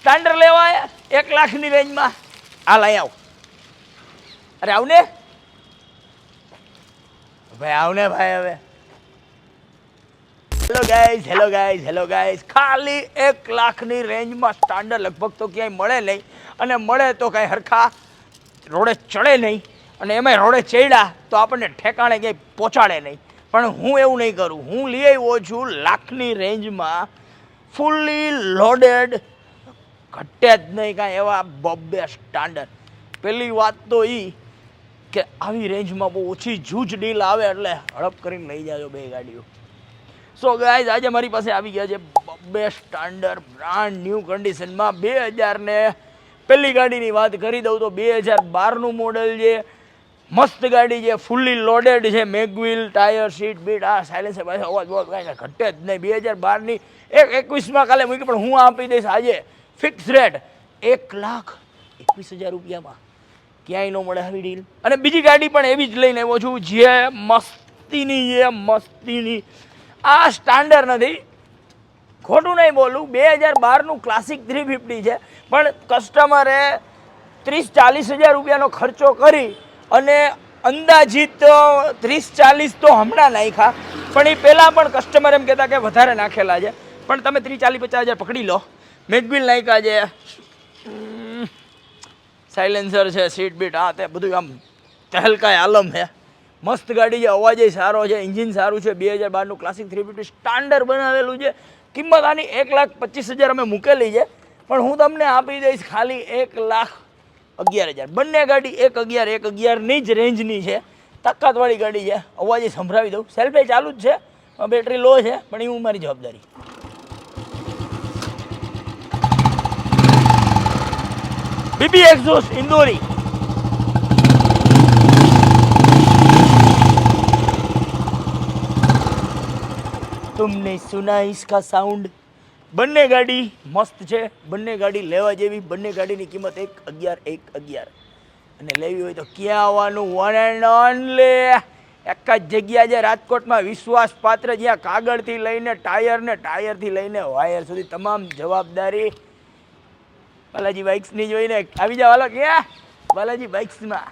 Standard લેવા આવ્યા એક લાખની રેન્જમાં. આ લઈ આવ. અરે આવને. ભાઈ આવને ભાઈ હવે. Hello guys hello guys hello guys ખાલી એક લાખની રેન્જમાં સ્ટાન્ડર્ડ લગભગ તો ક્યાંય મળે નહીં. અને મળે તો કાંઈ હરખા રોડે ચડે નહીં. અને એમાંય રોડે ચડ્યા તો આપણને ઠેકાણે ક્યાંય પહોંચાડે નહીં. પણ હું એવું નહીં કરું. હું લઈ આવ્યો છું લાખની રેન્જમાં ફૂલ્લી લોડેડ ઘટે જ નહીં કાંઈ એવા બબ્બે સ્ટાન્ડર્ડ પહેલી વાત તો એ કે આવી રેન્જમાં બહુ ઓછી જૂજ ડીલ આવે એટલે હડપ કરીને લઈ જાજો બે ગાડીઓ. સો ગાઈઝ આજે મારી પાસે આવી ગયા છે બબ્બે સ્ટાન્ડર્ડ બ્રાન્ડ ન્યૂ કન્ડિશનમાં બે હજારને પહેલી ગાડીની વાત કરી દઉં તો બે હજાર બારનું મોડલ છે મસ્ત ગાડી છે ફૂલ્લી લોડેડ છે મેગવિલ ટાયર સીટ બીટ આ સાયલેન્સર પાસે અવાજ બવાજ કાંઈ ઘટે જ નહીં. બે હજાર બારની એક એકવીસમાં કાલે મૂકી પણ હું આપી દઈશ આજે. ફિક્સ રેટ એક લાખ એકવીસ હજાર રૂપિયામાં. ક્યાંય ન મળે આવી ડીલ અને બીજી ગાડી પણ એવી જ લઈને આવ્યો છું, જે મસ્તીની, એ મસ્તીની. આ સ્ટાન્ડર્ડ નથી. ખોટું નહીં બોલું, બે હજાર બારનું ક્લાસિક થ્રી ફિફ્ટી છે. પણ કસ્ટમરે ત્રીસ ચાલીસ હજાર રૂપિયાનો ખર્ચો કરી અને અંદાજિત ત્રીસ ચાલીસ તો હમણાં નાખ્યા. પણ એ પહેલાં પણ કસ્ટમર એમ કહેતા કે વધારે નાખેલા છે. પણ તમે ત્રીસ ચાલીસ પચાસ હજાર પકડી લો. મેગબિલ નાખ્યા છે સાયલેન્સર છે સીટ બીટ આ તે બધું આમ તહેલકાય આલમ છે મસ્ત ગાડી છે અવાજે સારો છે એન્જિન સારું છે, બે હજાર બારનું ક્લાસિક થ્રી ફિફ્ટી સ્ટાન્ડર્ડ બનાવેલું છે. કિંમત આની એક લાખ પચીસ હજાર અમે મૂકેલી છે. પણ હું તમને આપી દઈશ, ખાલી એક લાખ અગિયાર હજાર. બંને ગાડી એક અગિયાર, એક અગિયારની જ રેન્જની છે. તાકાતવાળી ગાડી છે. અવાજે સંભળાવી દઉં. સેલ્ફે ચાલુ જ છે. બેટરી લો છે, પણ એ હું મારી જવાબદારી. બીબી એક્ઝોસ્ટ ઇન્દોરી. તમને સુના ઇસકા સાઉન્ડ બંને ગાડી મસ્ત છે. બંને ગાડી લેવા જેવી. બંને ગાડીની કિંમત એક અગિયાર એક અગિયાર. અને લેવી હોય તો ક્યાં આવવાનું? વન એન્ડ ઓનલી એક જ જગ્યા જે રાજકોટમાં. વિશ્વાસપાત્ર. જ્યાં કાગળથી લઈને ટાયરને ટાયરથી લઈને વાયર સુધી તમામ જવાબદારી બાલાજી બાઇક્સની જોઈને આવી જાવ હાલો ક્યાં બાલાજી બાઇક્સમાં